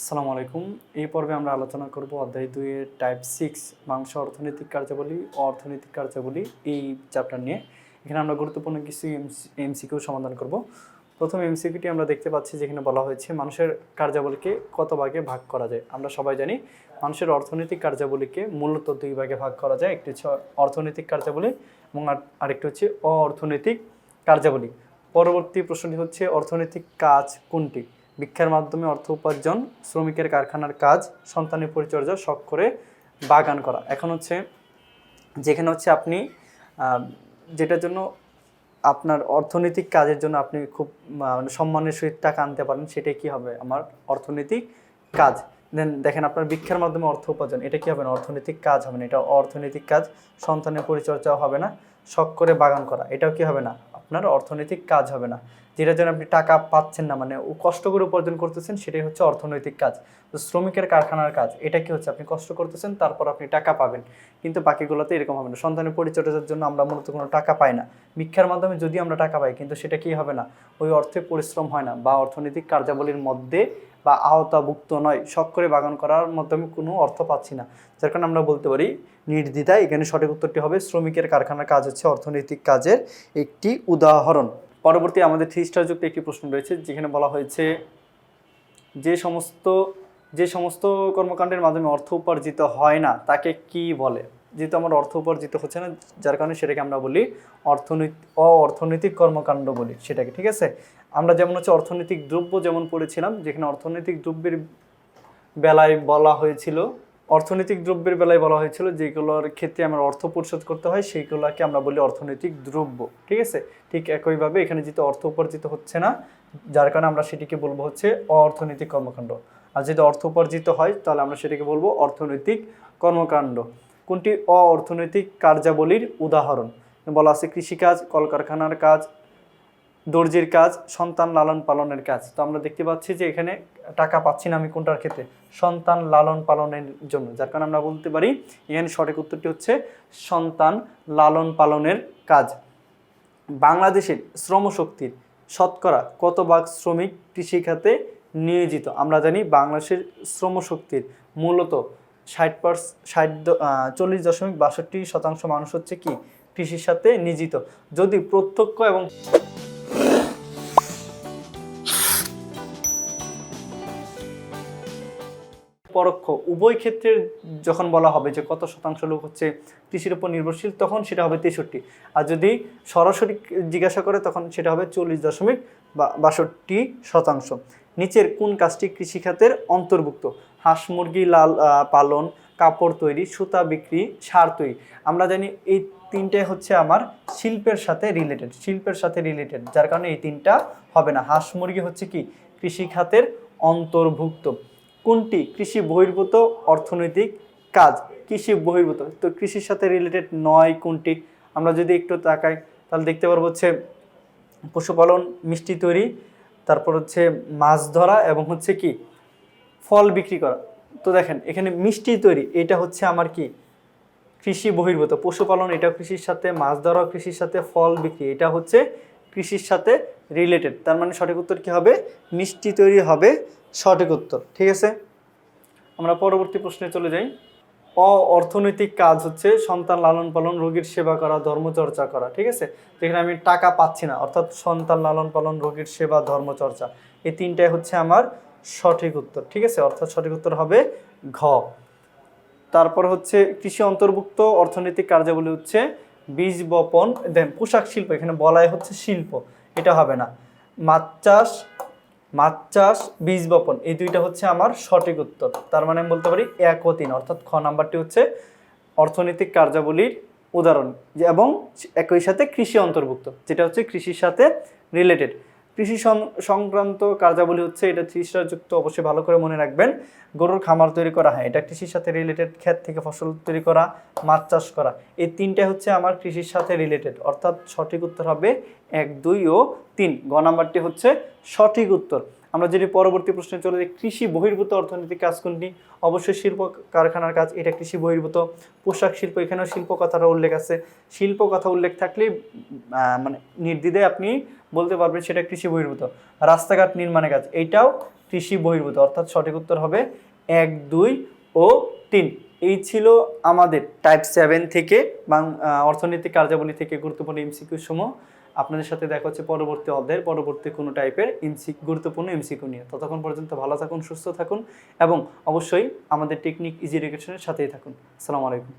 আসসালামু আলাইকুম। এই পর্বে আমরা আলোচনা করব অধ্যায় দুইয়ের টাইপ সিক্স মাংস অর্থনৈতিক কার্যাবলী অর্থনৈতিক কার্যাবলী এই চ্যাপ্টার নিয়ে। এখানে আমরা গুরুত্বপূর্ণ কিছু এমসিকিউ সমাধান করব। প্রথম এমসিকিউটি আমরা দেখতে পাচ্ছি যেখানে বলা হয়েছে মানুষের কার্যাবলীকে কত ভাগে ভাগ করা যায়। আমরা সবাই জানি মানুষের অর্থনৈতিক কার্যাবলীকে মূলত দুই ভাগে ভাগ করা যায়। একটি হচ্ছে অর্থনৈতিক কার্যাবলী এবং আর- আরেকটি হচ্ছে অ অর্থনৈতিক কার্যাবলী। পরবর্তী প্রশ্নটি হচ্ছে অর্থনৈতিক কাজ কোনটি? ভিক্ষার মাধ্যমে অর্থ উপার্জন, শ্রমিকের কারখানার কাজ, সন্তানের পরিচর্যা শখ করে বাগান করা। এখন হচ্ছে, যেখানে হচ্ছে আপনি যেটার জন্য আপনার অর্থনৈতিক কাজের জন্য আপনি খুব মানে সম্মানের সহিত টাকা আনতে পারেন, সেটাই কি হবে? আমার অর্থনৈতিক কাজ। দেন দেখেন আপনার ভিক্ষার মাধ্যমে অর্থ উপার্জন, এটা কি হবে না? অর্থনৈতিক কাজ হবে না, এটা অর্থনৈতিক কাজ, সন্তানের পরিচর্যাও হবে না, শখ করে বাগান করা, এটাও কি হবে না? আপনার অর্থনৈতিক কাজ হবে না। যেটা জন্য আপনি টাকা পাচ্ছেন না মানে ও কষ্ট করে উপার্জন করতেছেন, সেটাই হচ্ছে অর্থনৈতিক কাজ। তো শ্রমিকের কারখানার কাজ, এটা কি হচ্ছে? আপনি কষ্ট করতেছেন, তারপর আপনি টাকা পাবেন। কিন্তু বাকিগুলোতে এরকম হবে না। সন্তানের পরিচর্যার জন্য আমরা মূলত কোনো টাকা পাই না। ভিক্ষার মাধ্যমে যদি আমরা টাকা পাই, কিন্তু সেটা কি হবে না? ওই অর্থে পরিশ্রম হয় না বা অর্থনৈতিক কার্যাবলীর মধ্যে বা আওতাভুক্ত নয়। শখ করে বাগান করার মাধ্যমে কোনো অর্থ পাচ্ছি না। যার কারণে আমরা বলতে পারি, নির্দ্বিধায় এখানে সঠিক উত্তরটি হবে শ্রমিকের কারখানার কাজ হচ্ছে অর্থনৈতিক কাজের একটি উদাহরণ। পরবর্তী আমাদের থ্রি একটি প্রশ্ন রয়েছে, যেখানে বলা হয়েছে, যে সমস্ত যে সমস্ত কর্মকাণ্ডের মাধ্যমে অর্থ উপার্জিত হয় না, তাকে কি বলে? যেহেতু আমার অর্থ উপার্জিত হচ্ছে না, যার কারণে সেটাকে আমরা বলি অর্থনৈতিক অ অর্থনৈতিক কর্মকাণ্ড বলি সেটাকে, ঠিক আছে? আমরা যেমন হচ্ছে অর্থনৈতিক দ্রব্য যেমন পড়েছিলাম, যেখানে অর্থনৈতিক দ্রব্যের বেলায় বলা হয়েছিল, অর্থনৈতিক দ্রব্যের বেলায় বলা হয়েছিল যেগুলোর ক্ষেত্রে আমার অর্থ পরিশোধ করতে হয়, সেইগুলোকে আমরা বলি অর্থনৈতিক দ্রব্য, ঠিক আছে? ঠিক একইভাবে এখানে যেহেতু অর্থ উপার্জিত হচ্ছে না, যার কারণে আমরা সেটিকে বলব হচ্ছে অর্থনৈতিক কর্মকাণ্ড। আর যদি অর্থ উপার্জিত হয়, তাহলে আমরা সেটাকে বলব অর্থনৈতিক কর্মকাণ্ড। কোনটি অ অর্থনৈতিক কার্যাবলীর উদাহরণ? বলা আছে কৃষিকাজ, কলকারখানার কাজ দর্জির কাজ, সন্তান লালন পালনের কাজ। তো আমরা দেখতে পাচ্ছি যে এখানে টাকা পাচ্ছি না আমি কোনটার ক্ষেত্রে? সন্তান লালন পালনের জন্য। যার কারণে আমরা বলতে পারি, এখানে সঠিক উত্তরটি হচ্ছে সন্তান লালন পালনের কাজ। বাংলাদেশের শ্রমশক্তির শতকরা কত ভাগ শ্রমিক কৃষিখাতে নিয়োজিত? আমরা জানি বাংলাদেশের শ্রমশক্তির মূলত ষাট পার্স, ষাট চল্লিশ দশমিক বাষট্টি শতাংশ মানুষ হচ্ছে কি? কৃষির সাথে নিয়োজিত। যদি প্রত্যক্ষ এবং পরোক্ষ। উভয় ক্ষেত্রের যখন বলা হবে যে কত শতাংশ লোক হচ্ছে কৃষির উপর নির্ভরশীল, তখন সেটা হবে তেষট্টি। আর যদি সরাসরি জিজ্ঞাসা করে, তখন সেটা হবে চল্লিশ দশমিক বাষট্টি শতাংশ। নিচের কোন কাজটি কৃষিখাতের অন্তর্ভুক্ত? হাঁস মুরগি, লাল পালন, কাপড় তৈরি, সুতা বিক্রি, সার তৈরি। আমরা জানি এই তিনটে হচ্ছে আমার শিল্পের সাথে রিলেটেড শিল্পের সাথে রিলেটেড যার কারণে এই তিনটা হবে না। হাঁস মুরগি হচ্ছে কি? কৃষি খাতের অন্তর্ভুক্ত। কোনটি কৃষি বহির্ভূত অর্থনৈতিক কাজ? কৃষি বহির্ভূত। তো কৃষির সাথে রিলেটেড নয় কোনটি? আমরা যদি একটু তাকাই, তাহলে দেখতে পারব হচ্ছে পশুপালন, মিষ্টি তৈরি, তারপর হচ্ছে মাছ ধরা এবং হচ্ছে কি? ফল বিক্রি করা। তো দেখেন, এখানে মিষ্টি তৈরি, এটা হচ্ছে আমার কি? কৃষি বহির্ভূত। পশুপালন এটা কৃষির সাথে, মাছ ধরা কৃষির সাথে, ফল বিক্রি, এটা হচ্ছে কৃষির সাথে রিলেটেড তার মানে সঠিক উত্তর কি হবে? মিষ্টি তৈরি হবে সঠিক উত্তর, ঠিক আছে? আমরা পরবর্তী প্রশ্নে চলে যাই। অ, অর্থনৈতিক কাজ হচ্ছে সন্তান লালন পালন, রোগীর সেবা করা, ধর্মচর্চা করা, ঠিক আছে? যেখানে আমি টাকা পাচ্ছি না, অর্থাৎ সন্তান লালন পালন, রোগীর সেবা, ধর্মচর্চা, এই তিনটাই হচ্ছে আমার সঠিক উত্তর, ঠিক আছে? অর্থাৎ সঠিক উত্তর হবে ঘ। তারপর হচ্ছে কৃষি অন্তর্ভুক্ত অর্থনৈতিক কার্যাবলী হচ্ছে বীজ বপন, দেন পোশাক শিল্প, এখানে বলাই হচ্ছে শিল্প, এটা হবে না। মাছ চাষ মাছ চাষ, বীজ বপন, এই দুইটা হচ্ছে আমার সঠিক উত্তর। তার মানে আমি বলতে পারি এক ও তিন, অর্থাৎ খ নাম্বারটি হচ্ছে অর্থনৈতিক কার্যাবলীর উদাহরণ এবং একই সাথে কৃষি অন্তর্ভুক্ত, যেটা হচ্ছে কৃষির সাথে রিলেটেড কৃষি সংক্রান্ত কার্যাবলী হচ্ছে এটা থ্রি যুক্ত অবশ্যই ভালো করে মনে রাখবেন। গরুর খামার তৈরি করা, হয়, এটা কৃষির সাথে রিলেটেড ক্ষেত থেকে ফসল তৈরি করা, মাছ চাষ করা। এই তিনটা হচ্ছে আমার কৃষির সাথে রিলেটেড অর্থাৎ সঠিক উত্তর হবে এক, দুই ও তিন। গ নাম্বারটি হচ্ছে সঠিক উত্তর। আমরা যদি পরবর্তী প্রশ্নে চলে যাই, কৃষি বহির্ভূত অর্থনৈতিক কাজ কোনটি? অবশ্যই শিল্প কারখানার কাজ, এটা কৃষি বহির্ভূত। পোশাক শিল্প, এখানেও শিল্প কথাটা উল্লেখ আছে। শিল্প কথা উল্লেখ থাকলে মানে নির্দ্বিধায় আপনি বলতে পারবেন সেটা কৃষি বহির্ভূত। রাস্তাঘাট নির্মাণের কাজ এইটাও কৃষি বহির্ভূত। অর্থাৎ সঠিক উত্তর হবে এক, দুই ও তিন। এই ছিল আমাদের টাইপ সেভেন থেকে, বাং অর্থনৈতিক কার্যাবলী থেকে গুরুত্বপূর্ণ এমসিকিউ সমূহ। আপনাদের সাথে দেখা হচ্ছে পরবর্তী অধ্যায়ের, পরবর্তী কোনো টাইপের এমসি গুরুত্বপূর্ণ এমসিকিউ নিয়ে। ততক্ষণ পর্যন্ত ভালো থাকুন, সুস্থ থাকুন এবং অবশ্যই আমাদের টেকনিক ইজি এডুকেশনের সাথেই থাকুন। আসসালামু আলাইকুম।